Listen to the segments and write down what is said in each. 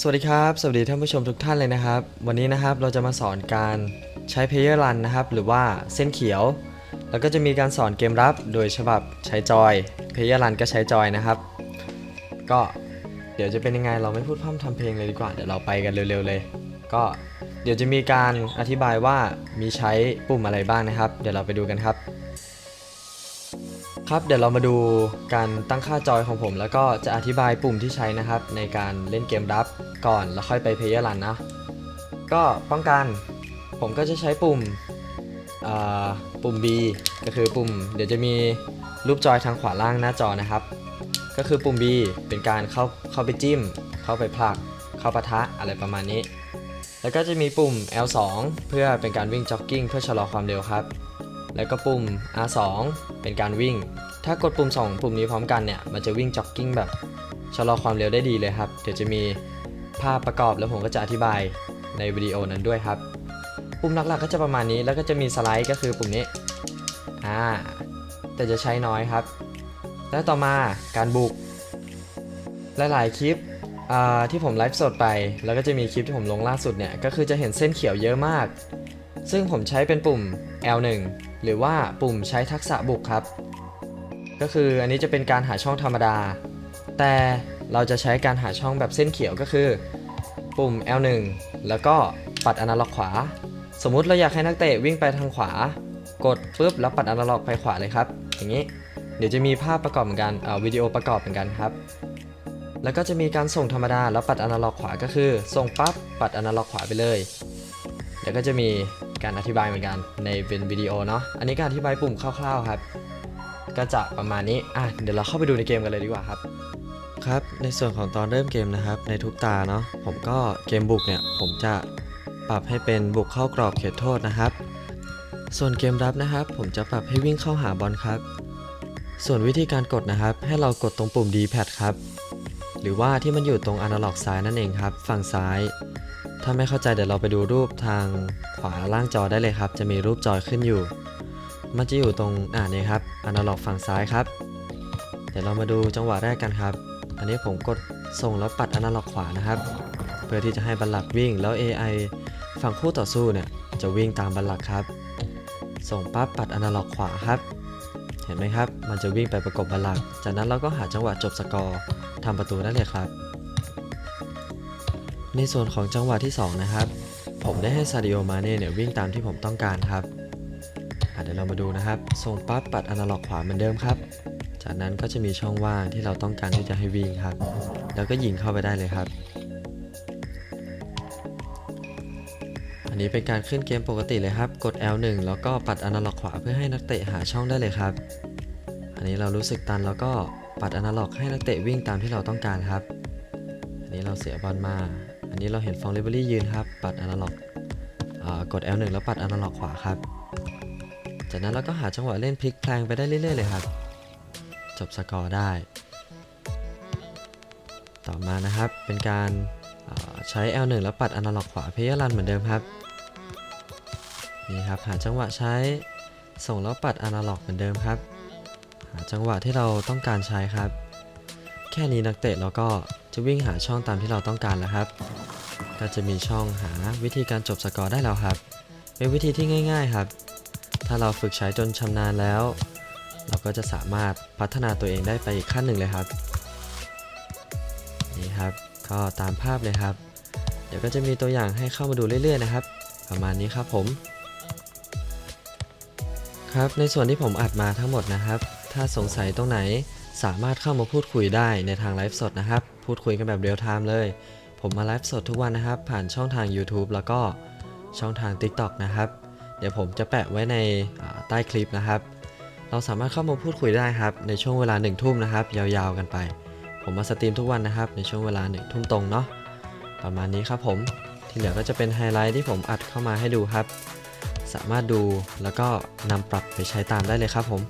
สวัสดีครับ สวัสดีท่านผู้ชมทุกท่านเลยนะครับ วันนี้นะครับเราจะมาสอนการใช้ Player Run นะครับ หรือว่าเส้นเขียว แล้วก็จะมีการสอนเกมรับโดยฉบับใช้จอย Player Run ก็ใช้จอยนะครับ ก็เดี๋ยวจะเป็นยังไงเราไม่พูดพร่ำทำเพลงเลยดีกว่า เดี๋ยวเราไปกันเร็วๆเลย ก็เดี๋ยวจะมีการอธิบายว่ามีใช้ปุ่มอะไรบ้างนะครับ เดี๋ยวเราไปดูกันครับ ครับเดี๋ยวเรามาดูการตั้งค่าจอยของผม แล้วก็จะอธิบายปุ่มที่ใช้นะครับ ในการเล่นเกมรับก่อนแล้วค่อยไป Player Run นะ ก็ป้องกันผมก็จะใช้ปุ่มอ่าปุ่ม B ก็คือปุ่ม เดี๋ยวจะมีรูปจอยทางขวาล่างหน้าจอนะครับ ก็คือปุ่ม B เป็นการเข้าเข้าไปจิ้ม เข้าไปผลัก เข้าปะทะอะไรประมาณนี้ แล้วก็จะมีปุ่ม L2 เพื่อเป็นการวิ่งจ็อกกิ้งเพื่อชะลอความเร็วครับ แล้วก็ปุ่ม R2 เป็นการวิ่ง ถ้ากดปุ่ม 2 ปุ่มนี้พร้อมกันเนี่ย มันจะวิ่งจ็อกกิ้งแบบชะลอความเร็วได้ดีเลยครับ เดี๋ยวจะมีภาพประกอบแล้วผมก็จะอธิบายในวิดีโอนั้นด้วยครับ ปุ่มหลักๆก็จะประมาณนี้ แล้วก็จะมีสไลด์ก็คือปุ่มนี้ อ่า แต่จะใช้น้อยครับ แล้วต่อมาการบุก หลายๆคลิปอ่าที่ผมไลฟ์สดไป แล้วก็จะมีคลิปที่ผมลงล่าสุดเนี่ย ก็คือจะเห็นเส้นเขียวเยอะมาก ซึ่งผมใช้เป็นปุ่ม L1 หรือว่าปุ่มใช้ทักษะบุกครับ ก็คืออันนี้จะเป็นการหาช่องธรรมดา แต่เราจะใช้การหาช่องแบบเส้นเขียวก็คือ ปุ่ม L1 แล้วก็ปัดอนาล็อกขวา สมมุติเราอยากให้นักเตะวิ่งไปทางขวา กดปุ๊บแล้วปัดอนาล็อกไปขวาเลยครับ อย่างนี้ เดี๋ยวจะมีภาพประกอบเหมือนกันเอ่อวิดีโอประกอบเหมือนกันครับแล้วก็จะมีการส่งธรรมดาแล้วปัดอนาล็อกขวาก็คือ ส่งปั๊บปัดอนาล็อกขวาไปเลยเดี๋ยวก็จะมี การอธิบายเหมือนกันในเป็นวิดีโอเนาะอันนี้การอธิบายปุ่มคร่าวๆครับ ก็จะประมาณนี้อะเดี๋ยวเราเข้าไปดูในเกมกันเลยดีกว่าครับครับในส่วนของตอนเริ่มเกมนะครับ ในทุกตาเนาะผมก็เกมบุกเนี่ยผมจะปรับให้เป็นบุกเข้ากรอบเขตโทษนะครับ ส่วนเกมรับนะครับ ผมจะปรับให้วิ่งเข้าหาบอลครับ ส่วนวิธีการกดนะครับ ให้เรากดตรงปุ่ม D-pad ครับ หรือว่าที่มันอยู่ตรงอนาล็อกซ้ายนั่นเองครับ ฝั่งซ้าย ถ้าไม่เข้าใจเดี๋ยวเราไปดูรูปทางขวาล่างจอได้เลยครับ จะมีรูปจอยขึ้นอยู่ มันจะอยู่ตรงอ่านี่ครับอนาล็อกฝั่งซ้ายครับ เดี๋ยวเรามาดูจังหวะแรกกันครับ อันนี้ผมกดส่งแล้วปัดอนาล็อกขวานะครับ เพื่อที่จะให้บัลลักวิ่งแล้ว AI ฝั่งคู่ต่อสู้เนี่ยจะวิ่งตามบัลลักครับ ส่งปั๊บปัดอนาล็อกขวาครับ เห็นไหมครับ มันจะวิ่งไปประกบบัลลักจากนั้นเราก็หาจังหวะจบสกอร์ทำประตูได้เลยครับ ในส่วนของจังหวะที่ 2 นะครับ ผมได้ให้ซาดิโอมาเน่เนี่ยวิ่งตามที่ผมต้องการครับอะเดี๋ยวเรามาดูนะครับ ส่งปั๊บปัดอนาล็อกขวาเหมือนเดิมครับ จากนั้นก็จะมีช่องว่างที่เราต้องการที่จะให้วิ่งครับ แล้วก็ยิงเข้าไปได้เลยครับ อันนี้เป็นการขึ้นเกมปกติเลยครับ กด L1 แล้วก็ปัดอนาล็อกขวาเพื่อให้นักเตะหาช่องได้เลยครับ อันนี้เรารู้สึกตันแล้วก็ปัดอนาล็อกให้นักเตะวิ่งตามที่เราต้องการครับ อันนี้เราเสียบอลมา อันนี้เราเห็นฟองเลเบอรี่ยืนครับ ปัดอนาล็อกกด L1 แล้วปัดอนาล็อกขวาครับ จากนั้นเราก็หาจังหวะเล่นพลิกแพลงไปได้เรื่อยๆเลยครับ จบสกอร์ได้ ต่อมานะครับเป็นการใช้ L1 แล้วปัดอนาล็อกขวาเพย์รันเหมือนเดิมครับนี่ครับหาจังหวะใช้ส่งแล้วปัดอนาล็อกเหมือนเดิมครับ หาจังหวะที่เราต้องการใช้ครับ แค่นี้นักเตะเราก็ จะวิ่งหาช่องตามที่เราต้องการแล้วครับ ก็จะมีช่องหาวิธีการจบสกอร์ได้แล้วครับ เป็นวิธีที่ง่าย ๆครับ ถ้าเราฝึกใช้จนชำนาญแล้ว เราก็จะสามารถพัฒนาตัวเองได้ไปอีกขั้นหนึ่งเลยครับ นี่ครับก็ตามภาพเลยครับ เดี๋ยวก็จะมีตัวอย่างให้เข้ามาดูเรื่อยๆนะครับ ประมาณนี้ครับผมครับในส่วนที่ผมอัดมาทั้งหมดนะครับ ถ้าสงสัยตรงไหน สามารถเข้ามาพูดคุยได้ในทางไลฟ์สดนะครับ พูดคุยกันแบบเรียลไทม์เลย ผมมาไลฟ์สดทุกวันนะครับ ผ่านช่องทาง YouTube แล้วก็ช่องทาง TikTok นะครับ เดี๋ยวผมจะแปะไว้ในใต้คลิปนะครับ เราสามารถเข้ามาพูดคุยได้ครับ ในช่วงเวลา1ทุ่มนะครับ ยาวๆกันไป ผมมาสตรีมทุกวันนะครับ ในช่วงเวลา1ทุ่มตรงเนาะประมาณนี้ครับผมที่เหลือก็จะเป็นไฮไลท์ที่ผมอัดเข้ามาให้ดูครับ สามารถดูแล้วก็นำปรับไปใช้ตามได้เลยครับผม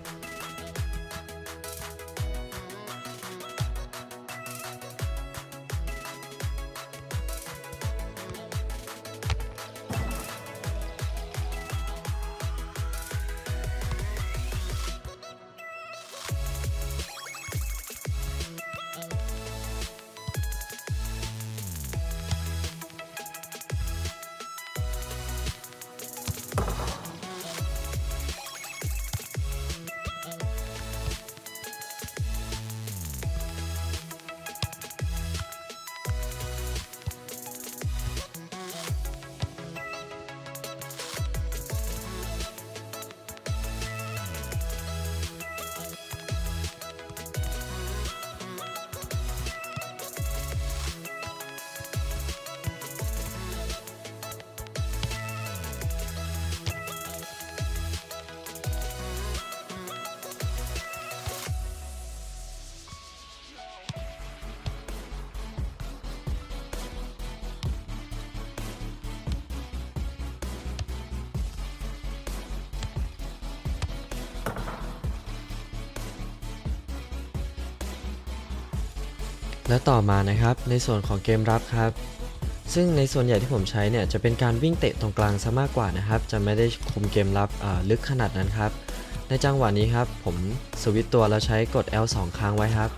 และต่อมานะครับในส่วนของเกมรับครับ ซึ่งในส่วนใหญ่ที่ผมใช้เนี่ยจะเป็นการวิ่งเตะตรงกลางซะมากกว่านะครับ จะไม่ได้คุมเกมรับลึกขนาดนั้นครับ ในจังหวะนี้ครับ ผมสวิตตัวแล้วใช้กด L 2 ครั้งไว้ครับ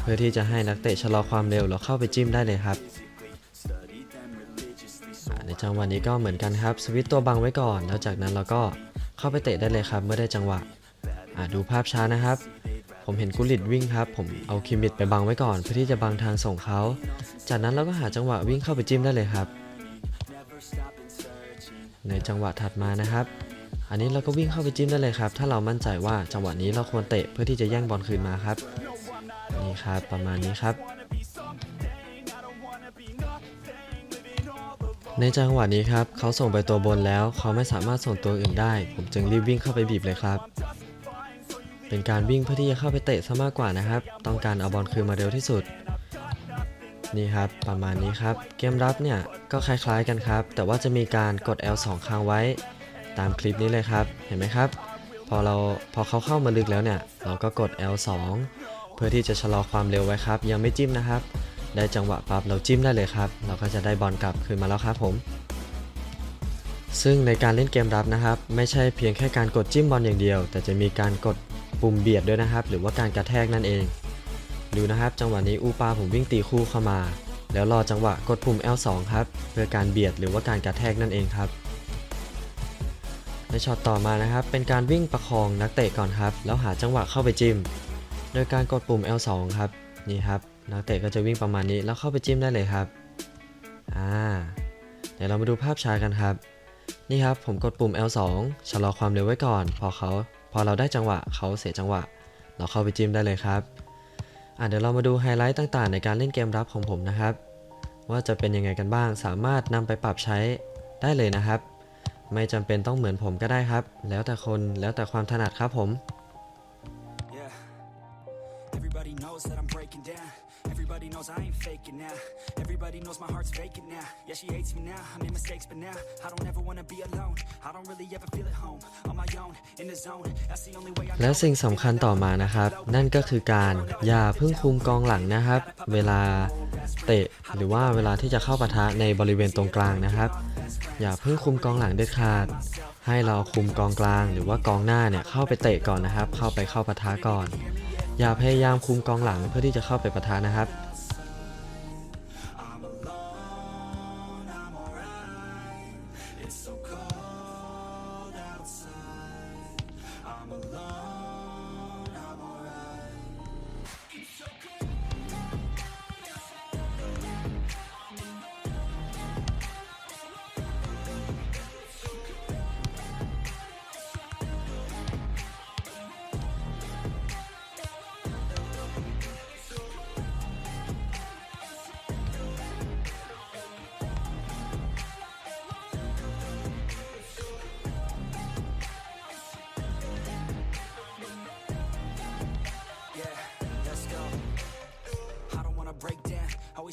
เพื่อที่จะให้นักเตะชะลอความเร็วแล้วเข้าไปจิ้มได้เลยครับในจังหวะนี้ก็เหมือนกันครับสวิตตัวบังไว้ก่อน แล้วจากนั้นเราก็เข้าไปเตะได้เลยครับ เมื่อได้จังหวะดูภาพช้านะครับ ผมเห็นกุลิตวิ่งครับ ผมเอาคิมมิดไปบังไว้ก่อน เพื่อที่จะบังทางส่งเขา จากนั้นเราก็หาจังหวะวิ่งเข้าไปจิ้มได้เลยครับ ในจังหวะถัดมานะครับ อันนี้เราก็วิ่งเข้าไปจิ้มได้เลยครับ ถ้าเรามั่นใจว่าจังหวะนี้เราควรเตะเพื่อที่จะแย่งบอลคืนมาครับ นี่ครับประมาณนี้ครับในจังหวะนี้ครับ เขาส่งไปตัวบนแล้ว เขาไม่สามารถส่งตัวอื่นได้ ผมจึงรีบวิ่งเข้าไปบีบเลยครับ เป็นการวิ่งเพื่อที่จะเข้าไปเตะซะมากกว่านะครับ ต้องการเอาบอลคืนมาเร็วที่สุด นี่ครับประมาณนี้ครับ เกมรับเนี่ยก็คล้ายๆกันครับ แต่ว่าจะมีการกด L2 ค้างไว้ ตามคลิปนี้เลยครับ เห็นไหมครับ พอเราพอเขาเข้ามาลึกแล้วเนี่ย เราก็กด L2 เพื่อที่จะชะลอความเร็วไว้ครับ ยังไม่จิ้มนะครับ ได้จังหวะปั๊บเราจิ้มได้เลยครับ เราก็จะได้บอลกลับคืนมาแล้วครับผมซึ่งในการเล่นเกมรับนะครับ ไม่ใช่เพียงแค่การกดจิ้มบอลอย่างเดียว แต่จะมีการกด ปุ่มเบียดด้วยนะครับ หรือว่าการกระแทกนั่นเอง ดูนะครับ จังหวะนี้อูปาผมวิ่งตีคู่เข้ามา แล้วรอจังหวะกดปุ่ม L2 ครับ เพื่อการเบียดหรือว่าการกระแทกนั่นเองครับ ในช็อตต่อมานะครับ เป็นการวิ่งประคองนักเตะก่อนครับ แล้วหาจังหวะเข้าไปจิ้ม โดยการกดปุ่ม L2 ครับนี่ครับนักเตะก็จะวิ่งประมาณนี้แล้วเข้าไปจิ้มได้เลยครับอ่าเดี๋ยวเรามาดูภาพช้ากันครับ นี่ครับผมกดปุ่ม L2 ชะลอความเร็วไว้ก่อน พอเขา พอเราได้จังหวะเขาเสียจังหวะ เราเข้าไปจิ้มได้เลยครับอะเดี๋ยวเรามาดูไฮไลท์ต่างๆ ในการเล่นเกมรับของผมนะครับ ว่าจะเป็นยังไงกันบ้างสามารถนำไปปรับใช้ได้เลยนะครับ ไม่จำเป็นต้องเหมือนผมก็ได้ครับ แล้วแต่คนแล้วแต่ความถนัดครับผม Yeah. Everybody knows that I'm breaking down. Everybody knows I ain't faking now. Everybody knows my heart's faking now. Yeah, she hates me now. I made mistakes, but now I don't ever wanna be alone. I don't really ever feel at home. On my own, in the zone. That's the only way I และสิ่งสำคัญต่อมานะครับ นั่นก็คือการอย่าเพิ่งคุมกองหลังนะครับ เวลาเตะหรือว่าเวลาที่จะเข้าปะทะในบริเวณตรงกลางนะครับ อย่าเพิ่งคุมกองหลังเด็ดขาด ให้เราคุมกองกลาง หรือว่ากองหน้าเนี่ยเข้าไปเตะก่อนนะครับ เข้าไปเข้าปะทะก่อน อย่าพยายามคุมกองหลังเพื่อที่จะเข้าไปประทานนะครับ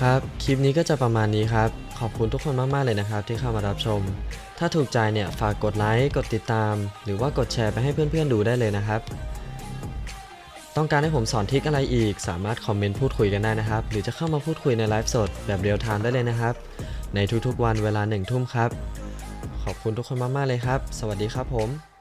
ครับ คลิปนี้ก็จะประมาณนี้ครับ อบคุณทุกคนมาก ๆ เลยนะครับที่เข้ามารับชม ถ้าถูกใจเนี่ยฝากกดไลค์ กดติดตาม หรือว่ากดแชร์ไปให้เพื่อน ๆ ดูได้เลยนะครับ ต้องการให้ผมสอนทิคอะไรอีก สามารถคอมเมนต์พูดคุยกันได้นะครับ หรือจะเข้ามาพูดคุยในไลฟ์สดแบบเรียลไทม์ได้เลยนะครับ ในทุกๆวันเวลาหนึ่งทุ่มครับ ขอบคุณทุกคนมาก ๆ เลยครับ สวัสดีครับผม